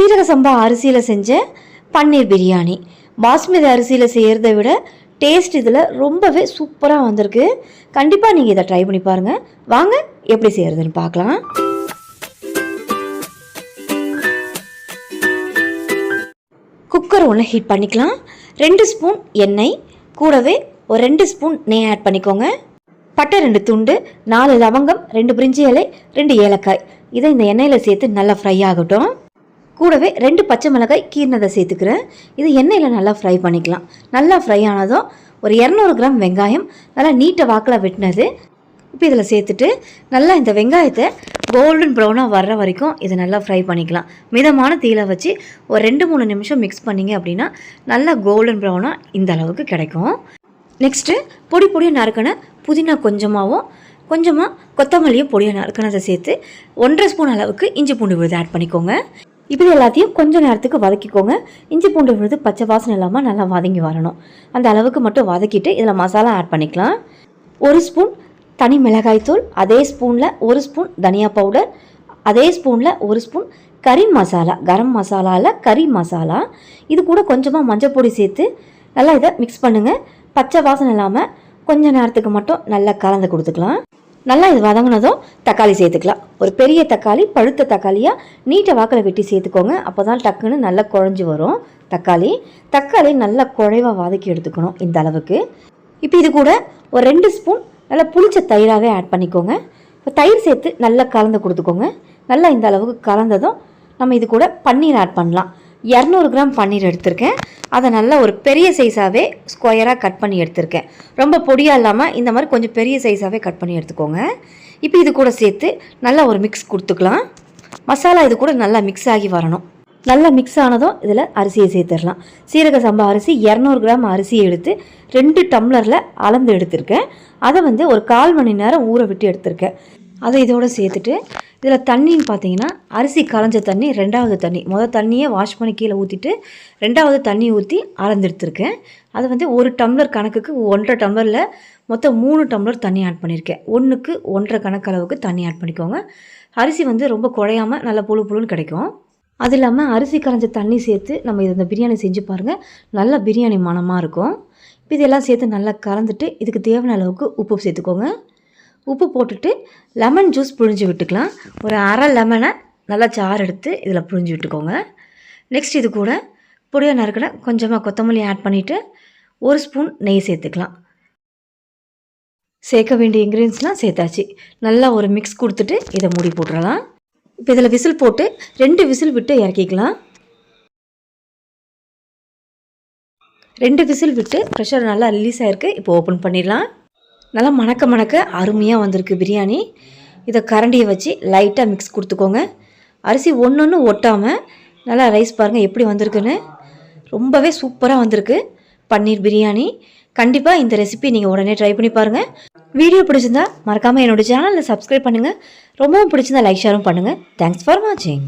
சீரக சம்பா அரிசியில் செஞ்ச பன்னீர் பிரியாணி. பாஸ்மதி அரிசியில் செய்கிறத விட டேஸ்ட் இதில் ரொம்பவே சூப்பராக வந்திருக்கு. கண்டிப்பாக நீங்கள் இதை ட்ரை பண்ணி பாருங்கள் வாங்க எப்படி செய்கிறதுன்னு பார்க்கலாம். குக்கர் ஒன்று ஹீட் பண்ணிக்கலாம். ரெண்டு ஸ்பூன் எண்ணெய். கூடவே ஒரு ரெண்டு ஸ்பூன் நெய் ஆட் பண்ணிக்கோங்க. பட்டை ரெண்டு துண்டு நாலு லவங்கம் ரெண்டு பிரிஞ்சி இலை ரெண்டு ஏலக்காய். இதை இந்த எண்ணெயில் சேர்த்து நல்லா ஃப்ரை ஆகட்டும். கூடவே ரெண்டு பச்சை மிளகாய் கீர்னதை சேர்த்துக்கிறேன். இது எண்ணெயில் நல்லா ஃப்ரை பண்ணிக்கலாம். நல்லா ஃப்ரை ஆனதும் ஒரு இரநூறு கிராம் வெங்காயம் நல்லா நீட்டை வாக்கில் வெட்டினது. இப்போ இதில் சேர்த்துட்டு நல்லா இந்த வெங்காயத்தை கோல்டன் ப்ரௌனாக வர்ற வரைக்கும் இதை நல்லா ஃப்ரை பண்ணிக்கலாம். மிதமான தீயில வச்சு ஒரு ரெண்டு மூணு நிமிஷம் மிக்ஸ் பண்ணிங்க அப்படின்னா நல்லா கோல்டன் ப்ரௌனாக இந்த அளவுக்கு கிடைக்கும். நெக்ஸ்ட்டு பொடி பொடியாக நறுக்கின புதினா கொஞ்சமாகவும் கொஞ்சமாக கொத்தமல்லியும் பொடியாக நறுக்கினதை சேர்த்து ஒன்றரை ஸ்பூன் அளவுக்கு இஞ்சி பூண்டு விழுது ஆட் பண்ணிக்கோங்க. இப்போ இது எல்லாத்தையும் கொஞ்சம் நேரத்துக்கு வதக்கிக்கோங்க. இஞ்சி பூண்டு விழுது பச்சை வாசனை இல்லாமல் நல்லா வதங்கி வரணும். அந்த அளவுக்கு மட்டும் வதக்கிட்டு இதில் மசாலா ஆட் பண்ணிக்கலாம். ஒரு ஸ்பூன் தனி மிளகாய்த்தூள் அதே ஸ்பூனில் ஒரு ஸ்பூன் தனியா பவுடர் அதே ஸ்பூனில் ஒரு ஸ்பூன் கறி மசாலா கரம் மசாலாவில் கறி மசாலா. இது கூட கொஞ்சமாக மஞ்சள் பொடி சேர்த்து நல்லா இதை மிக்ஸ் பண்ணுங்கள் பச்சை வாசனை இல்லாமல் கொஞ்சம் நேரத்துக்கு மட்டும் நல்லா கலந்து கொடுத்துக்கலாம். நல்லா இது வதங்கினதும் தக்காளி சேர்த்துக்கலாம். ஒரு பெரிய தக்காளி பழுத்த தக்காளியாக நீட்டை வாக்கில் வெட்டி சேர்த்துக்கோங்க. அப்போ தான் டக்குன்னு நல்லா குழஞ்சி வரும் தக்காளி. தக்காளி நல்லா குழைவாக வதக்கி எடுத்துக்கணும் இந்த அளவுக்கு. இப்போ இது கூட ஒரு ரெண்டு ஸ்பூன் நல்லா புளிச்ச தயிராகவே ஆட் பண்ணிக்கோங்க. இப்போ தயிர் சேர்த்து நல்லா கலந்து கொடுத்துக்கோங்க. நல்லா இந்த அளவுக்கு கலந்ததும் நம்ம இது கூட பன்னீர் ஆட் பண்ணலாம். இரநூறு கிராம் பன்னீர் எடுத்திருக்கேன். அதை நல்லா ஒரு பெரிய சைஸாகவே ஸ்கொயராக கட் பண்ணி எடுத்திருக்கேன். ரொம்ப பொடியாக இல்லாமல் இந்த மாதிரி கொஞ்சம் பெரிய சைஸாகவே கட் பண்ணி எடுத்துக்கோங்க. இப்போ இது கூட சேர்த்து நல்லா ஒரு மிக்ஸ் கொடுத்துக்கலாம். மசாலா இது கூட நல்லா மிக்ஸ் ஆகி வரணும். நல்லா மிக்ஸ் ஆனதும் இதில் அரிசியை சேர்த்துடலாம். சீரக சம்பா அரிசி இரநூறு கிராம் அரிசியை எடுத்து ரெண்டு டம்ளரில் அளந்து எடுத்திருக்கேன். அதை வந்து ஒரு கால் மணி நேரம் ஊற விட்டு எடுத்திருக்கேன். அதை இதோடு சேர்த்துட்டு இதில் தண்ணின்னு பார்த்தீங்கன்னா அரிசி களைஞ்ச தண்ணி ரெண்டாவது தண்ணி. மொதல் தண்ணியை வாஷ் பண்ணி கீழே ஊற்றிட்டு ரெண்டாவது தண்ணி ஊற்றி அரைந்துடுத்திருக்கேன் அதை வந்து ஒரு டம்ளர் கணக்குக்கு ஒன்றரை டம்ளரில் மொத்தம் மூணு டம்ளர் தண்ணி ஆட் பண்ணியிருக்கேன் ஒன்றுக்கு ஒன்றரை கணக்கு அளவுக்கு தண்ணி ஆட் பண்ணிக்கோங்க. அரிசி வந்து ரொம்ப குழையாமல் நல்லா புழு புழுன்னு கிடைக்கும். அது இல்லாமல் அரிசி கரைஞ்ச தண்ணி சேர்த்து நம்ம இது இந்த பிரியாணி செஞ்சு பாருங்கள் நல்ல பிரியாணி மனமாக இருக்கும். இப்போ இதெல்லாம் சேர்த்து நல்லா கலந்துட்டு இதுக்கு தேவையான அளவுக்கு உப்பு சேர்த்துக்கோங்க. உப்பு போட்டுட்டு லெமன் ஜூஸ் புழிஞ்சு விட்டுக்கலாம். ஒரு அரை லெமனை நல்லா சாறு எடுத்து இதில் புழிஞ்சு விட்டுக்கோங்க. நெக்ஸ்ட் இது கூட பொடியாக நறுக்கடை கொஞ்சமாக கொத்தமல்லி ஆட் பண்ணிவிட்டு ஒரு ஸ்பூன் நெய் சேர்த்துக்கலாம். சேர்க்க வேண்டிய இன்க்ரீடியன்ஸ்லாம் சேர்த்தாச்சு. நல்லா ஒரு மிக்ஸ் கொடுத்துட்டு இதை மூடி போட்டுடலாம் இப்போ இதில் விசில் போட்டு ரெண்டு விசில் விட்டு இறக்கிக்கலாம். ரெண்டு விசில் விட்டு ப்ரெஷர் நல்லா ரிலீஸ் ஆகிருக்கு இப்போ ஓப்பன் பண்ணிடலாம். நல்லா மணக்க மணக்க அருமையாக வந்திருக்கு பிரியாணி. இதை கரண்டியை வச்சு லைட்டாக மிக்ஸ் கொடுத்துக்கோங்க. அரிசி ஒன்று ஒன்று ஒட்டாமல் நல்லா ரைஸ் பாருங்கள் எப்படி வந்திருக்குன்னு. ரொம்பவே சூப்பராக வந்திருக்கு பன்னீர் பிரியாணி. கண்டிப்பாக இந்த ரெசிபி நீங்கள் உடனே ட்ரை பண்ணி பாருங்கள் வீடியோ பிடிச்சிருந்தா மறக்காமல் என்னோட சேனலில் சப்ஸ்கிரைப் பண்ணுங்கள் ரொம்பவும் பிடிச்சிருந்தா லைக் ஷேரும் பண்ணுங்கள் தேங்க்ஸ் ஃபார் வாட்சிங்